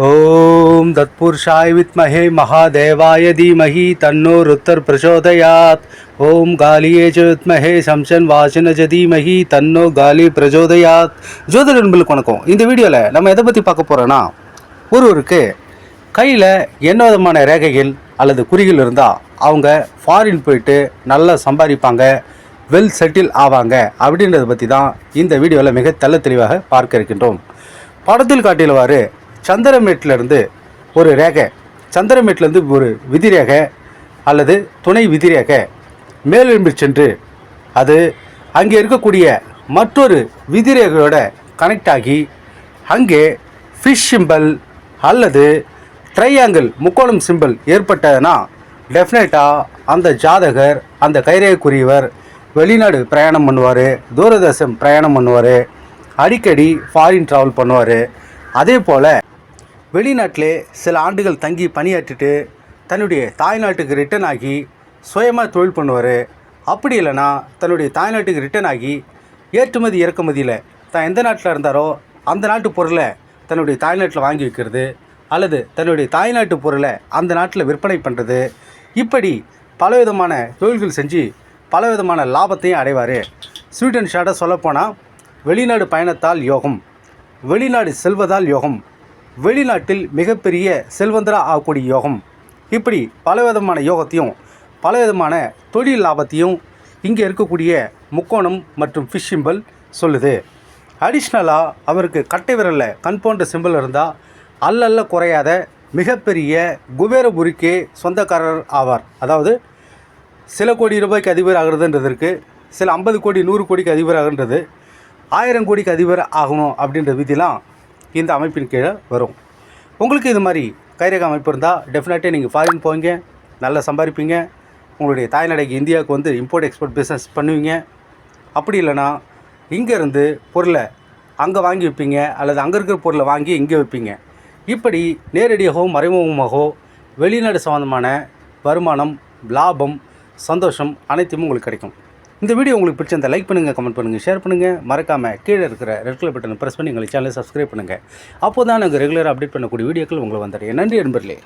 ஓம் தத்புருஷாய் வித்மஹே மகாதேவாய தீமஹி தன்னோ ருத்தர் பிரச்சோதயாத். ஓம் காலியே ச வித்மஹே சம்சன் வாசன ஜ தீமஹி தன்னோ காலி பிரச்சோதயாத். ஜோதிட நண்பர்களுக்கு வணக்கம். இந்த வீடியோவில் நம்ம எதை பற்றி பார்க்க போகிறோன்னா ஒருவருக்கு கையில் என்ன விதமான ரேகைகள் அல்லது குறிகள் இருந்தால் அவங்க ஃபாரின் போயிட்டு நல்லா சம்பாதிப்பாங்க வெல் செட்டில் ஆவாங்க அப்படின்றத பற்றி தான் இந்த வீடியோவில் மிக தெல்ல தெளிவாக பார்க்க இருக்கின்றோம். படத்தில் காட்டியவாறு சந்திரமேட்டிலிருந்து ஒரு ரேகை சந்திரமேட்டிலேருந்து ஒரு விதிரேகை அல்லது துணை விதிரேகை மேலெழும்பி சென்று அது அங்கே இருக்கக்கூடிய மற்றொரு விதிரேகையோட கனெக்ட் ஆகி அங்கே ஃபிஷ் சிம்பல் அல்லது ட்ரையாங்கிள் முக்கோணம் சிம்பல் ஏற்பட்டதுன்னா டெஃபினட்டாக அந்த ஜாதகர் அந்த கைரேகைக்குரியவர் வெளிநாடு பிரயாணம் பண்ணுவார் தூரதேசம் பிரயாணம் பண்ணுவார் அடிக்கடி ஃபாரின் ட்ராவல் பண்ணுவார். அதே போல் வெளிநாட்டிலே சில ஆண்டுகள் தங்கி பணியாற்றிட்டு தன்னுடைய தாய்நாட்டுக்கு ரிட்டர்ன் ஆகி சுயமாக தொழில் பண்ணுவார். அப்படி இல்லைன்னா தன்னுடைய தாய்நாட்டுக்கு ரிட்டர்ன் ஆகி ஏற்றுமதி இறக்குமதியில் தான் எந்த நாட்டில் இருந்தாரோ அந்த நாட்டு பொருளை தன்னுடைய தாய்நாட்டில் வாங்கி வைக்கிறது அல்லது தன்னுடைய தாய்நாட்டு பொருளை அந்த நாட்டில் விற்பனை பண்ணுறது இப்படி பலவிதமான தொழில்கள் செஞ்சு பலவிதமான லாபத்தையும் அடைவார். ஸ்வீடன் ஷார்ட்டாக சொல்லப்போனால் வெளிநாடு பயணத்தால் யோகம் வெளிநாடு செல்வதால் யோகம் வெளிநாட்டில் மிகப்பெரிய செல்வந்தரா ஆகக்கூடிய யோகம். இப்படி பலவிதமான யோகத்தையும் பலவிதமான தொழில் லாபத்தையும் இங்கே இருக்கக்கூடிய முக்கோணம் மற்றும் ஃபிஷ் சிம்பிள் சொல்லுது. அடிஷ்னலாக அவருக்கு கட்டை விரலில் கன்பவுண்ட் சிம்பிள் இருந்தால் அல்லல்ல குறையாத மிகப்பெரிய குபேரபுரிக்கே சொந்தக்காரர் ஆவார். அதாவது சில கோடி ரூபாய்க்கு அதிபர் ஆகிறதுன்றது இருக்குது சில ஐம்பது கோடி நூறு கோடிக்கு அதிபர் ஆகுன்றது ஆயிரம் கோடிக்கு அதிபர் ஆகணும் அப்படின்ற விதிலாம் இந்த அமைப்பின் கீழே வரும். உங்களுக்கு இது மாதிரி கைரேகை அமைப்பு இருந்தால் டெஃபினட்டாக நீங்கள் ஃபாரின் போவீங்க நல்லா சம்பாதிப்பீங்க. உங்களுடைய தாய்நாடைக்கு இந்தியாவுக்கு வந்து இம்போர்ட் எக்ஸ்போர்ட் பிஸ்னஸ் பண்ணுவீங்க. அப்படி இல்லைன்னா இங்கேருந்து பொருளை அங்கே வாங்கி வைப்பீங்க அல்லது அங்கே இருக்கிற பொருளை வாங்கி இங்கே வைப்பீங்க. இப்படி நேரடியாகவோ மறைமுகமாகவோ வெளிநாடு சம்மந்தமான வருமானம் லாபம் சந்தோஷம் அனைத்தும் உங்களுக்கு கிடைக்கும். இந்த வீடியோ உங்களுக்கு பிடிச்சிருந்தா லைக் பண்ணுங்கள் கமெண்ட் பண்ணுங்கள் ஷேர் பண்ணுங்கள் மறக்காமல் கீழே இருக்கிற ரெட் கலர் பட்டனை ப்ரெஸ் பண்ணி எங்களை சேனலை சப்ஸ்கிரைப் பண்ணுங்கள் அப்போ தான் நாங்கள் ரெகுலராக அப்டேட் பண்ணக்கூடிய வீடியோக்கள் உங்களை வந்துடுறேன் நன்றி நண்பர்களே